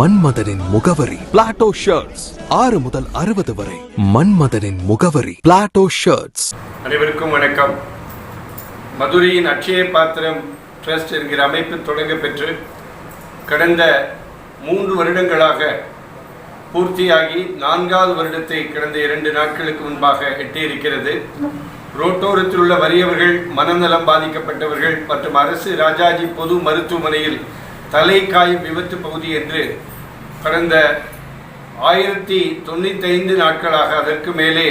மன்மதனின் முகவரி. Plato shirts ஆறு முதல் அறுபது வரை. மன்மதனின் முகவரி. பிளாட்டோ ஷர்ட்ஸ் அனைவருக்கும் வணக்கம். மதுரையின் அட்சய பாத்திரம் ட்ரஸ்ட் என்கிற அமைப்பு தொடங்க பெற்று கடந்த மூன்று வருடங்களாக பூர்த்தியாகி நான்காவது வருடத்தை கடந்த இரண்டு நாட்களுக்கு முன்பாக எட்டியிருக்கிறது. ரோட்டோரத்தில் உள்ள வறியவர்கள் மனநலம் பாதிக்கப்பட்டவர்கள் மற்றும் அரசு ராஜாஜி பொது மருத்துவமனையில் தலை காயும் விபத்து பகுதி என்று கடந்த ஆயிரத்தி தொண்ணூத்தைந்து நாட்களாக அதற்கு மேலே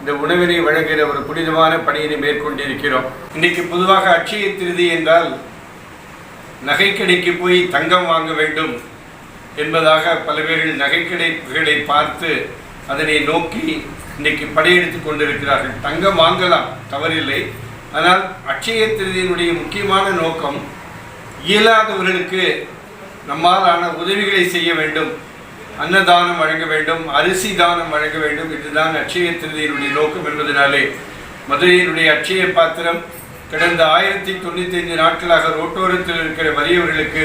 இந்த உணவினை வழங்குகிற ஒரு புனிதமான பணியினை மேற்கொண்டிருக்கிறோம். இன்னைக்கு பொதுவாக அட்சய திருதி என்றால் நகைக்கடைக்கு போய் தங்கம் வாங்க வேண்டும் என்பதாக பலவேறு நகைக்கடைகளை பார்த்து அதனை நோக்கி இன்னைக்கு படையெடுத்து கொண்டிருக்கிறார்கள். தங்கம் வாங்கலாம் தவறில்லை. ஆனால் அட்சய திருதியினுடைய முக்கியமான நோக்கம் இயலாதவர்களுக்கு நம்மால் ஆன உதவிகளை செய்ய வேண்டும். அன்னதானம் வழங்க வேண்டும் அரிசி தானம் வழங்க வேண்டும் இதுதான் அட்சய திருதியினுடைய நோக்கம் என்பதனாலே மதுரையினுடைய அட்சய பாத்திரம் கடந்த ஆயிரத்தி தொண்ணூத்தி ஐந்து நாட்களாக ரோட்டோரத்தில் இருக்கிற வலியவர்களுக்கு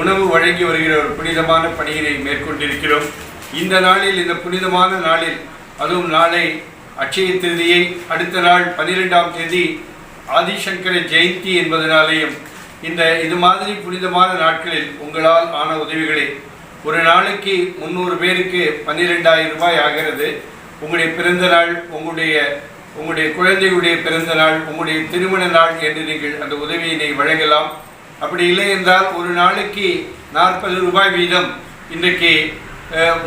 உணவு வழங்கி வருகிற ஒரு புனிதமான பணியினை மேற்கொண்டிருக்கிறோம். இந்த நாளில் இந்த புனிதமான நாளில் அதுவும் நாளை அட்சய திருதியை அடுத்த நாள் பன்னிரெண்டாம் தேதி ஆதிசங்கர ஜெயந்தி என்பதனாலேயும் இந்த இது மாதிரி புனிதமான நாட்களில் உங்களால் ஆன உதவிகளை ஒரு நாளைக்கு முந்நூறு பேருக்கு பன்னிரெண்டாயிரம் ரூபாய் ஆகிறது. உங்களுடைய பிறந்த நாள் உங்களுடைய உங்களுடைய குழந்தையுடைய பிறந்த நாள் உங்களுடைய திருமண நாள் என்று நீங்கள் அந்த உதவியினை வழங்கலாம். அப்படி இல்லை என்றால் ஒரு நாளைக்கு நாற்பது ரூபாய் வீதம் இன்றைக்கு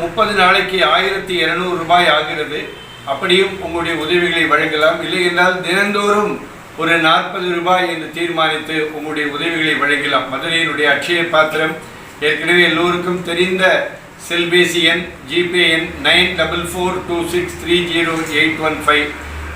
முப்பது நாளைக்கு ஆயிரத்தி இரநூறு ரூபாய் ஆகிறது. அப்படியும் உங்களுடைய உதவிகளை வழங்கலாம். இல்லை என்றால் தினந்தோறும் ஒரு நாற்பது ரூபாய் என்று தீர்மானித்து உங்களுடைய உதவிகளை வழங்கலாம். மதுரையினுடைய அட்சய பாத்திரம் ஏற்கனவே எல்லோருக்கும் தெரிந்த செல்பேசி எண் ஜிபே எண் nine double four two six three zero eight one five.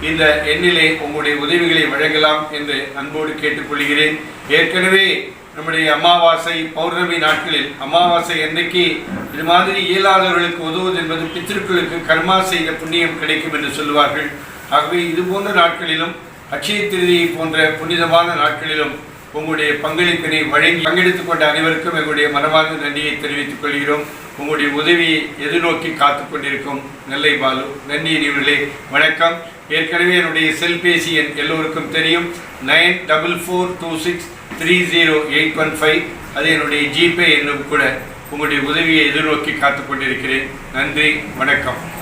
இந்த எண்ணிலே உங்களுடைய உதவிகளை வழங்கலாம் என்று அன்போடு கேட்டுக்கொள்கிறேன். ஏற்கனவே நம்முடைய அமாவாசை பௌர்ணமி நாட்களில் அமாவாசை என்றைக்கு இது மாதிரி இயலாதவர்களுக்கு உதவுவது என்பது பித்திருக்களுக்கு கர்மா செய்த புண்ணியம் கிடைக்கும் என்று சொல்லுவார்கள். ஆகவே இது போன்ற நாட்களிலும் அட்சய திருதியை போன்ற புனிதமான நாட்களிலும் உங்களுடைய பங்களிப்பினை வழங்கி பங்கெடுத்துக் கொண்ட அனைவருக்கும் எங்களுடைய மனமார்ந்த நன்றியை தெரிவித்துக் கொள்கிறோம். உங்களுடைய உதவியை எதிர்நோக்கி காத்துக் கொண்டிருக்கும் நெல்லை பாலு. நன்றி நிவர்களே வணக்கம். ஏற்கனவே என்னுடைய செல்பேசி எண் எல்லோருக்கும் தெரியும். Nine double four two six three zero eight one five. அது என்னுடைய ஜிபே என்னும் கூட உங்களுடைய உதவியை எதிர்நோக்கி காத்துக் கொண்டிருக்கிறேன். நன்றி வணக்கம்.